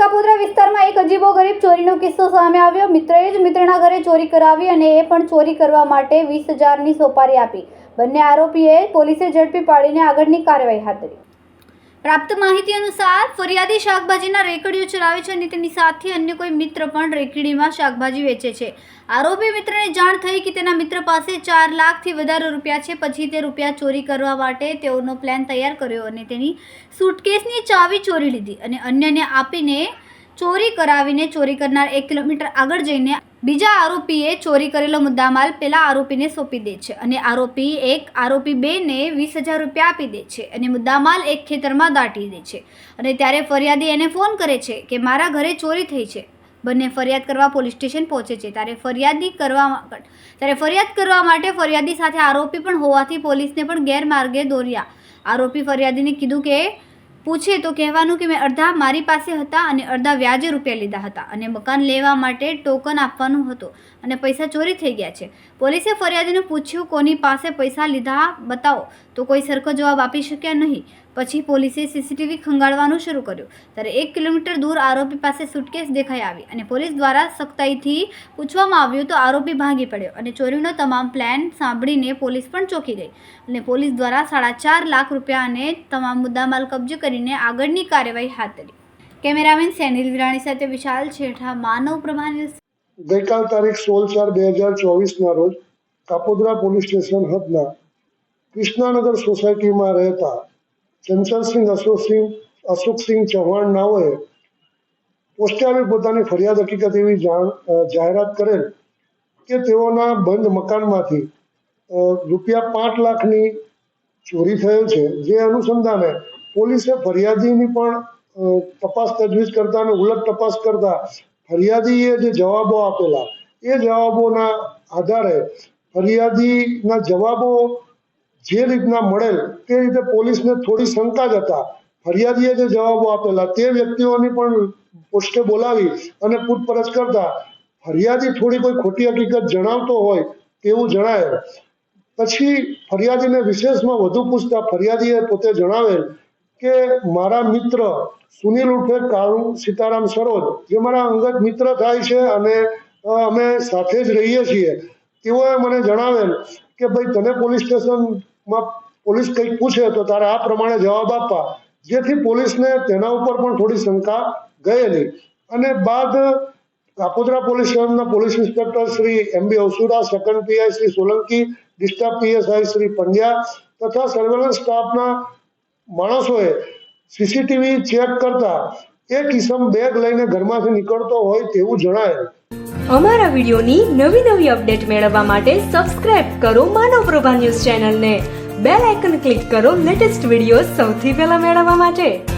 કાપોદ્રા વિસ્તારમાં એક અજીબો ગરીબ ચોરીનો કિસ્સો સામે આવ્યો. મિત્રએ જ મિત્રના ઘરે ચોરી કરાવી અને એ પણ ચોરી કરવા માટે વીસ હજારની સોપારી આપી. બંને આરોપીએ પોલીસે ઝડપી પાડીને આગળની કાર્યવાહી હાથ ધરી. પ્રાપ્ત માહિતી અનુસાર ફરિયાદી શાકભાજીના રેકડીઓ ચલાવે છે અને તેની સાથે અન્ય કોઈ મિત્ર પણ રેકડીમાં શાકભાજી વેચે છે. આરોપી મિત્રને જાણ થઈ કે તેના મિત્ર પાસે ચાર લાખથી વધારે રૂપિયા છે. પછી તે રૂપિયા ચોરી કરવા માટે તેઓનો પ્લાન તૈયાર કર્યો અને તેની સુટકેસની ચાવી ચોરી લીધી અને અન્યને આપીને ચોરી કરાવીને ચોરી કરનાર એક કિલોમીટર આગળ જઈને બીજા આરોપીએ ચોરી કરેલો મુદ્દામાલ પેલા આરોપીને સોંપી દે છે અને આરોપી એક, આરોપી બેને વીસ હજાર રૂપિયા આપી દે છે અને મુદ્દામાલ એક ખેતરમાં દાટી દે છે અને ત્યારે ફરિયાદી એને ફોન કરે છે કે મારા ઘરે ચોરી થઈ છે. બંને ફરિયાદ કરવા પોલીસ સ્ટેશન પહોંચે છે. ત્યારે ફરિયાદી કરવા ત્યારે ફરિયાદ કરવા માટે ફરિયાદી સાથે આરોપી પણ હોવાથી પોલીસને પણ ગેરમાર્ગે દોર્યા. આરોપી ફરિયાદીને કીધું કે પૂછે તો કહેવાનું કે મેં અડધા મારી પાસે હતા અને અડધા વ્યાજે રૂપિયા લીધા હતા અને મકાન લેવા માટે ટોકન આપવાનું હતું અને પૈસા ચોરી થઈ ગયા છે. પોલીસે ફરિયાદીને પૂછ્યું, કોની પાસે પૈસા લીધા? બતાવો. તો કોઈ સરખો જવાબ આપી શક્યા નહીં. પછી પોલીસે સીસીટીવી ખંગાળવાનું શરૂ કર્યું. ત્યારે એક કિલોમીટર દૂર આરોપી પાસે સુટકેસ દેખાઈ આવી અને પોલીસ દ્વારા સખ્તાઈથી પૂછવામાં આવ્યું તો આરોપી ભાગી પડ્યો અને ચોરીનો તમામ પ્લાન સાંભળીને પોલીસ પણ ચોંકી ગઈ અને પોલીસ દ્વારા સાડા ચાર લાખ રૂપિયા અને તમામ મુદ્દામાલ કબજે કરીને આગળની કાર્યવાહી હાથ ધરી. કેમેરામેન સેનિલ વિરાણી સાથે વિશાલ છેઠા, માનવ પ્રમાણ ગઈકાલ તારીખ સોળ ચાર બે હજાર ચોવીસના રોજ કાપોદ્રા પોલીસ સ્ટેશન હદના કૃષ્ણાનગર સોસાયટીમાં રહેતા ચંચલસિંહ અશોકસિંહ અશોકસિંહ ચૌહાણ નાઓએ પોસ્ટે આવી પોતાની ફરિયાદ હકીકત એવી જાણ જાહેરાત કરેલ કે તેઓના બંધ મકાનમાંથી રૂપિયા પાંચ લાખની ચોરી થયેલ છે. જે અનુસંધાને પોલીસે ફરિયાદીની પણ તપાસ તજવીજ કરતા અને ઉલટ તપાસ કરતા ફરિયાદીએ જે જવાબો આપેલા, એ જવાબોના આધારે ફરિયાદીના જવાબો જે રીતના મળેલ તે રીતે પોલીસને થોડી શંકા જ હતા. ફરિયાદીએ જે જવાબો આપેલા તે વ્યક્તિઓની પણ પોસ્ટે બોલાવી અને પૂછપરછ કરતા ફરિયાદી થોડી કોઈ ખોટી હકીકત જણાવતો હોય તેવું જણાયેલ. પછી ફરિયાદીને વિશેષમાં વધુ પૂછતા ફરિયાદીએ પોતે જણાવેલ કે, મારા મિત્ર સુનિલ ઉર્ફે કાળુ સીતારામ સરોજ, જે મારા અંગત મિત્ર થાય છે અને અમે સાથે જ રહીએ છીએ. તેઓએ મને જણાવેલ કે ભાઈ તને પોલીસ સ્ટેશનમાં પોલીસ કંઈક પૂછે તો તારે આ પ્રમાણે જવાબ આપવા. જેથી પોલીસને તેના ઉપર પણ થોડી શંકા ગયેલી. અને બાદ કાપોદ્રા પોલીસ સ્ટેશનના police inspector Shri M B Avsura second PI Shri Solanki disturb PSI Shri Pandya તથા સર્વેલન્સ સ્ટાફના માણસોએ સીસીટીવી ચેક કરતા એક કિસમ બેગ લઈને ઘરમાંથી નીકળતો હોય તેવું જણાય. અમારા વિડીયોની નવી નવી અપડેટ મેળવવા માટે સબસ્ક્રાઇબ કરો માનવ પ્રભા ન્યૂઝ ચેનલને. બેલ આઇકન ક્લિક કરો લેટેસ્ટ વીડિયો સૌથી પહેલા મેળવવા માટે.